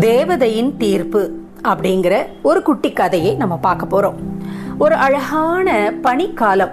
தேவதையின் தீர்ப்பு அப்படிங்கிற ஒரு குட்டி கதையை நம்ம பார்க்க போறோம். ஒரு அழகான பனிக்காலம்.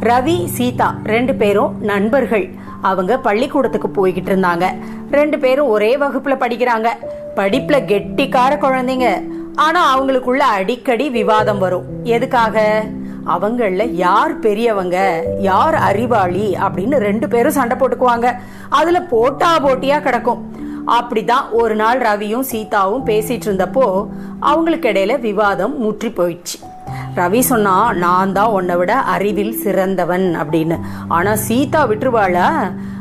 ரவி சீதா ரெண்டு பேரும் நண்பர்கள். அவங்க பள்ளிக்கூடத்துக்கு போய்கிட்டு இருந்தாங்க. ரெண்டு பேரும் ஒரே வகுப்புல படிக்கிறாங்க. படிப்புல கெட்டிக்கார குழந்தைங்க. ஆனா அவங்களுக்குள்ள அடிக்கடி விவாதம் வரும். எதுக்காக? அவங்கள யார் பெரியவங்க? யார் அறிவாளி? அப்படின்னு ரெண்டு பேரும் சண்டை போட்டுக்குவாங்க. அதுல போட்டா போட்டியா கிடக்கும். அப்படிதான் ஒரு நாள் ரவியும் சீதாவும் பேசிட்டு இருந்தப்போ அவங்களுக்கு இடையில விவாதம் முற்றி போயிடுச்சு. ரவி சொன்னா நான் தான் உன்னை விட அறிவில் சிறந்தவன் அப்படின்னு. ஆனா சீதா விட்டுருவாள?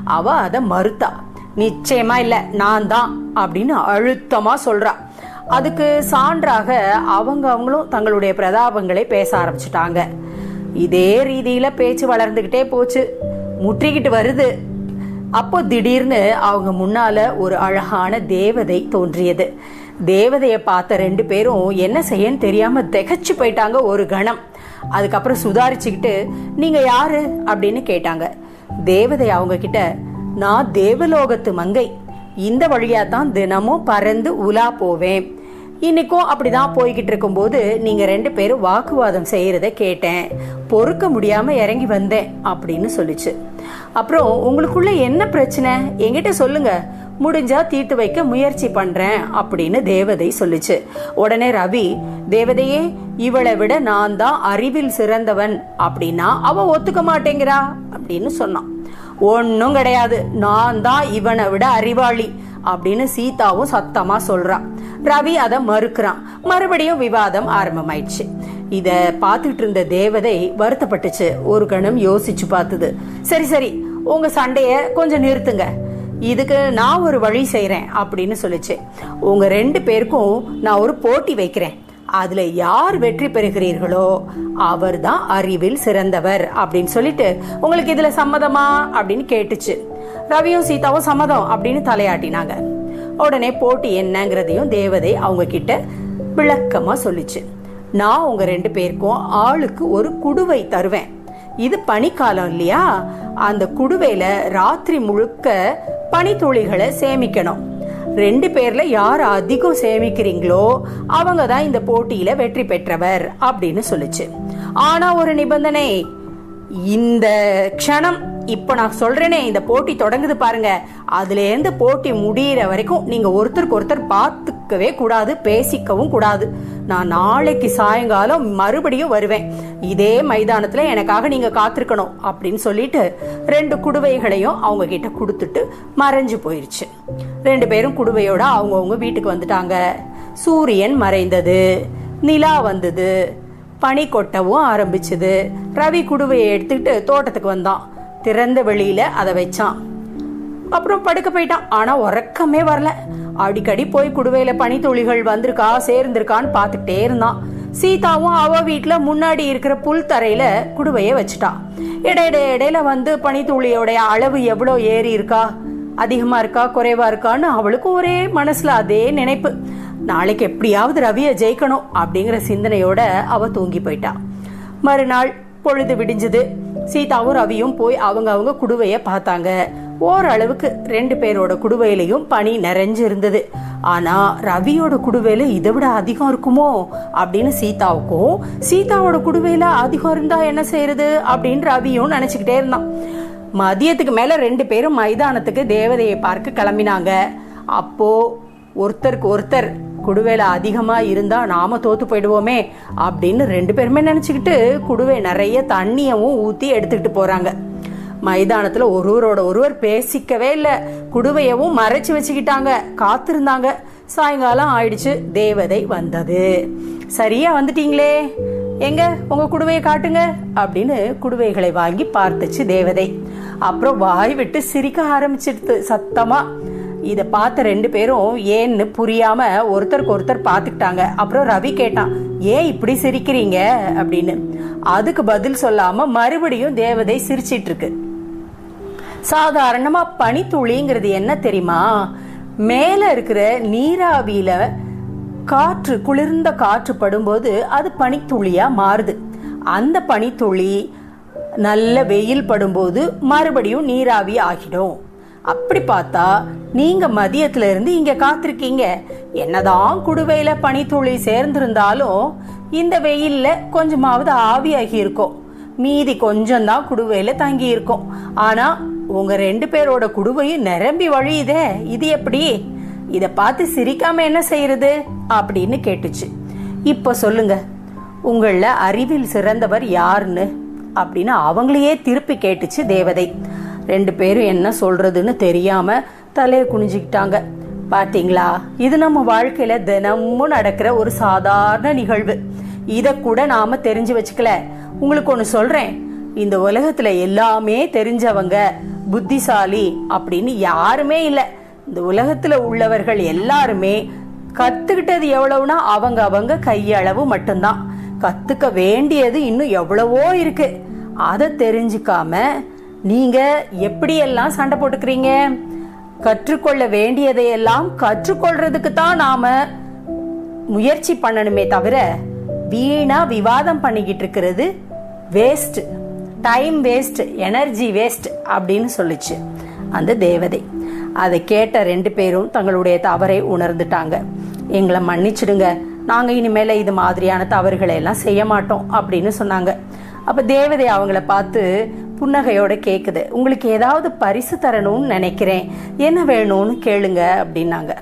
அவ அதை மறுத்தா. நிச்சயமா இல்ல நான் தான் அப்படின்னு அழுத்தமா சொல்றா. அதுக்கு சான்றாக அவங்க அவங்களும் தங்களுடைய பிரதாபங்களை பேச ஆரம்பிச்சிட்டாங்க. இதே ரீதியில பேச்சு வளர்ந்துகிட்டே போச்சு. முற்றிக்கிட்டு வருது. அப்போ திடீர்னு அவங்க முன்னால ஒரு அழகான தேவதை தோன்றியது. தேவதையை பார்த்த ரெண்டு பேரும் என்ன செய்யன்னு தெரியாம திகச்சு போயிட்டாங்க ஒரு கணம். அதுக்கப்புறம் சுதாரிச்சுக்கிட்டு நீங்க யாரு? அப்படின்னு கேட்டாங்க. தேவதை அவங்க கிட்ட நான் தேவலோகத்து மங்கை. இந்த வழியா தான் தினமும் பறந்து உலா போவேன். இன்னைக்கும் அப்படிதான் போய்கிட்டு இருக்கும்போது நீங்க ரெண்டு பேரும் வாக்குவாதம் செய்யறத கேட்டேன். பொறுக்க முடியாம இறங்கி வந்தேன் அப்படின்னு சொல்லிச்சு. அப்புறம் உங்களுக்குள்ள என்ன பிரச்சனை? என்கிட்ட சொல்லுங்க. முடிஞ்சா தீர்த்து வைக்க முயற்சி பண்றேன் அப்படின்னு தேவதை சொல்லுச்சு. உடனே ரவி தேவதையே இவளை விட நான் தான் அறிவில் சிறந்தவன். அப்படின்னா அவ ஒத்துக்க மாட்டேங்கிறா. அப்படின்னு சொன்னான். ஒன்னும் கிடையாது. நான் தான் இவனை விட அறிவாளி. அப்படின்னு சீதாவும் சத்தமா சொல்றான் ரவி அதை மறுக்கிறான். மறுபடியும் விவாதம் ஆரம்பமாயிடுச்சு. இத பார்த்துட்டு இருந்த தேவதை வருத்தப்பட்டுச்சு. ஒரு கணம் யோசிச்சு பார்த்தது. சரி சரி உங்க சண்டைய கொஞ்சம் நிறுத்துங்க. இதுக்கு நான் ஒரு வழி செய்கிறேன் அப்படின்னு சொல்லிச்சு. உங்க ரெண்டு பேருக்கும் நான் ஒரு போட்டி வைக்கிறேன். அதுல யார் வெற்றி பெறுகிறீர்களோ அவர் தான் அறிவில் சிறந்தவர் அப்படின்னு சொல்லிட்டு உங்களுக்கு இதுல சம்மதமா? அப்படின்னு கேட்டுச்சு. ரவியும் சீதாவும் சம்மதம் அப்படின்னு தலையாட்டினாங்க. உடனே போட்டி என்னங்கிறதையும் தேவதை அவங்க கிட்ட விளக்கமா சொல்லிச்சு. நான் உங்க ரெண்டு பேருக்கும் ஆளுக்கு ஒரு குடுவை தருவேன். இது பனிக்காலம் இல்லையா? அந்த குடுவையில ராத்திரி முழுக்க பனித்துளிகளை சேமிக்கணும். ரெண்டு பேர்ல யார் அதிகம் சேமிக்கிறீங்களோ அவங்க தான் இந்த போட்டியில வெற்றி பெற்றவர் அப்படின்னு சொல்லுச்சு. ஆனா ஒரு நிபந்தனை. இந்த க்ஷணம் இப்ப நான் சொல்றேனே இந்த போட்டி தொடங்குது பாருங்க. அதுல இருந்து போட்டி முடியிற வரைக்கும் நீங்க ஒருத்தருக்கு ஒருத்தர் பார்த்து பார்க்கவே கூடாது பேசிக்கவும் கூடாது. நான் நாளைக்கு சாயங்காலம் மறுபடியும் வருவேன். இதே மைதானத்துல எனக்காக நீங்க காத்திருக்கணும் அப்படின்னு சொல்லிட்டு ரெண்டு குடுவைகளையும் அவங்க கிட்ட கொடுத்துட்டு மறைஞ்சு போயிருச்சு. ரெண்டு பேரும் குடுவையோட அவங்கவுங்க வீட்டுக்கு வந்துட்டாங்க. சூரியன் மறைந்தது நிலா வந்தது பனி கொட்டவும் ஆரம்பிச்சது. ரவி குடுவையை எடுத்துக்கிட்டு தோட்டத்துக்கு வந்தான். திறந்த வெளியில அதை வச்சான். அப்புறம் படுக்க போயிட்டான். ஆனா உறக்கமே வரல. அடிக்கடி போய் குடுவையில பனித்துளிகள் வந்திருக்கா சேர்ந்திருக்கான்னு பார்த்துட்டே இருந்தான் சீதாவும் அவ வீட்டுல முன்னாடி இருக்கிற புல் தரையில குடுவைய வச்சுட்டா. இடையிட இடையில வந்து பனித்துளியோடைய அளவு எவ்வளோ ஏறி இருக்கா? அதிகமா இருக்கா குறைவா இருக்கான்னு அவளுக்கு ஒரே மனசுல அதே நினைப்பு. நாளைக்கு எப்படியாவது ரவிய ஜெயிக்கணும் அப்படிங்கிற சிந்தனையோட அவ தூங்கி போயிட்டா. மறுநாள் பொழுது விடிஞ்சது. சீதாவும் ரவியும் போய் அவங்க அவங்க குடுவைய பார்த்தாங்க. ஓரளவுக்கு ரெண்டு பேரோட குடுவையிலையும் பனி நிறைஞ்சு இருந்தது ஆனா ரவியோட குடுவையில இதை விட அதிகம் இருக்குமோ? அப்படின்னு சீதாவுக்கும் சீதாவோட குடுவையில அதிகம் இருந்தா என்ன செய்யறது? அப்படின்னு ரவியும் நினைச்சுக்கிட்டே இருந்தான். மதியத்துக்கு மேல ரெண்டு பேரும் மைதானத்துக்கு தேவதையை பார்க்க கிளம்பினாங்க. அப்போ ஒருத்தருக்கு ஒருத்தர் குடுவேல அதிகமா இருந்தா நாம தோத்து போயிடுவோமே அப்படின்னு ரெண்டு பேருமே நினைச்சுக்கிட்டு குடுவை நிறைய தண்ணியவும் ஊத்தி எடுத்துக்கிட்டு போறாங்க. மைதானத்துல ஒருவரோட ஒருவர் பேசிக்கவே இல்லை. குடுவையவும் மறைச்சு வச்சுக்கிட்டாங்க. காத்திருந்தாங்க. சாயங்காலம் ஆயிடுச்சு. தேவதை வந்தது. சரியா வந்துட்டீங்களே? எங்க? உங்க குடுவையை காட்டுங்க. அப்படின்னு குடுவைகளை வாங்கி பார்த்துச்சு தேவதை. அப்புறம் வாய் விட்டு சிரிக்க ஆரம்பிச்சிடுது சத்தமா. இத பார்த்த ரெண்டு பேரும் ஏன்னு புரியாம ஒருத்தருக்கு ஒருத்தர் பார்த்துக்கிட்டாங்க. அப்புறம் ரவி கேட்டான் ஏன் இப்படி சிரிக்கிறீங்க? அப்படின்னு. அதுக்கு பதில் சொல்லாம மறுபடியும் தேவதை சிரிச்சிட்டு இருக்கு. சாதாரணமாக பனித்துளிங்கிறது என்ன தெரியுமா? மேலே இருக்கிற நீராவியில் காற்று குளிர்ந்த காற்று படும்போது அது பனித்துளியாக மாறுது. அந்த பனித்துளி நல்ல வெயில் படும்போது மறுபடியும் நீராவி ஆகிடும். அப்படி பார்த்தா நீங்க மதியத்துல இருந்து இங்க காத்திருக்கீங்க. என்னதான் குடுவையில பனித்துளி சேர்ந்திருந்தாலும் இந்த வெயில்ல கொஞ்சமாவது ஆவியாகி இருக்கும். மீதி கொஞ்சம் தான் குடுவையில தங்கி இருக்கும் ஆனா உங்க ரெண்டு பேரோட குடுவையும் நிரம்பி வழியுதே. இது எப்படி? இத பார்த்து சிரிக்காம என்ன செய்யறது? அப்படின்னு கேட்டுச்சு. இப்ப சொல்லுங்க. உங்கள அறிவில் சிறந்தவர் யாருன்னு? அப்படின்னு அவங்களையே திருப்பி கேட்டுச்சு தேவதை. ரெண்டு பேரும் என்ன சொல்றதுன்னு தெரியாம தலையை குனிஞ்சுக்கிட்டாங்க. பாத்தீங்களா? இது நம்ம வாழ்க்கையில தினமும் நடக்கிற ஒரு சாதாரண நிகழ்வு. இத கூட நாம தெரிஞ்சு வச்சுக்கல. உங்களுக்கு ஒன்று சொல்றேன். இந்த உலகத்துல எல்லாமே தெரிஞ்சவங்க புத்திசாலி அப்படின்னு யாருமே இல்லை. இந்த உலகத்தில் உள்ளவர்கள் எல்லாருமே கற்றுக்கிட்டது எவ்வளவுனா அவங்க அவங்க கையளவு மட்டும்தான். கற்றுக்க வேண்டியது இன்னும் எவ்வளவோ இருக்கு. அதை தெரிஞ்சுக்காம நீங்க எப்படியெல்லாம் சண்டை போட்டுக்கிறீங்க? கற்றுக்கொள்ள வேண்டியதையெல்லாம் கற்றுக்கொள்றதுக்கு தான் நாம முயற்சி பண்ணணுமே தவிர வீணா விவாதம் பண்ணிக்கிட்டு இருக்கிறது waste time waste energy waste அப்படின்னு சொல்லிச்சு. அந்த தேவதை. அதை கேட்ட ரெண்டு பேரும் தங்களுடைய தவறை உணர்ந்துட்டாங்க. எங்களை மன்னிச்சிடுங்க. நாங்க இனிமேல இது மாதிரியான தவறுகளை எல்லாம் செய்ய மாட்டோம் அப்படின்னு சொன்னாங்க. அப்ப தேவதை அவங்கள பார்த்து புன்னகையோட கேக்குது. உங்களுக்கு ஏதாவது பரிசு தரணும்னு நினைக்கிறேன். என்ன வேணும்னு கேளுங்க அப்படின்னாங்க.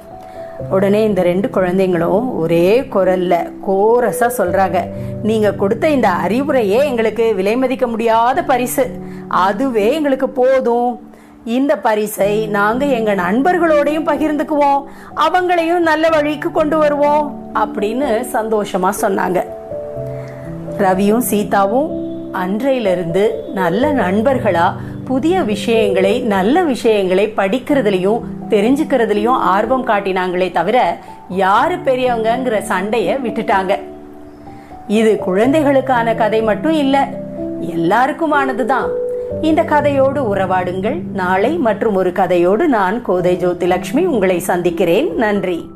உடனே இந்த ரெண்டு குழந்தைங்களும் ஒரே குரல்ல கோரஸா சொல்றாங்க. நீங்க கொடுத்த இந்த அறிவுரையே எங்களுக்கு விலை மதிக்க முடியாத பரிசு. அதுவே எங்களுக்கு போதும். இந்த பரிசை நாங்க எங்க நண்பர்களோடையும் பகிர்ந்துக்குவோம். அவங்களையும் நல்ல வழிக்கு கொண்டு வருவோம் அப்படின்னு சந்தோஷமா சொன்னாங்க. ரவியும் சீதாவும் அன்றையிலிருந்து நல்ல நண்பர்களா புதிய விஷயங்களை நல்ல விஷயங்களை படிக்கிறதுலையும் தெரிஞ்சுக்கிறதுலயும் ஆர்வம் காட்டினாங்களே தவிர யாரு பெரியவங்கங்கிற சண்டைய விட்டுட்டாங்க. இது குழந்தைகளுக்கான கதை மட்டும் இல்ல எல்லாருக்குமானதுதான். இந்த கதையோடு உறவாடுங்கள். நாளை மற்றும் ஒரு கதையோடு நான் கோதை ஜோதிலட்சுமி உங்களை சந்திக்கிறேன். நன்றி.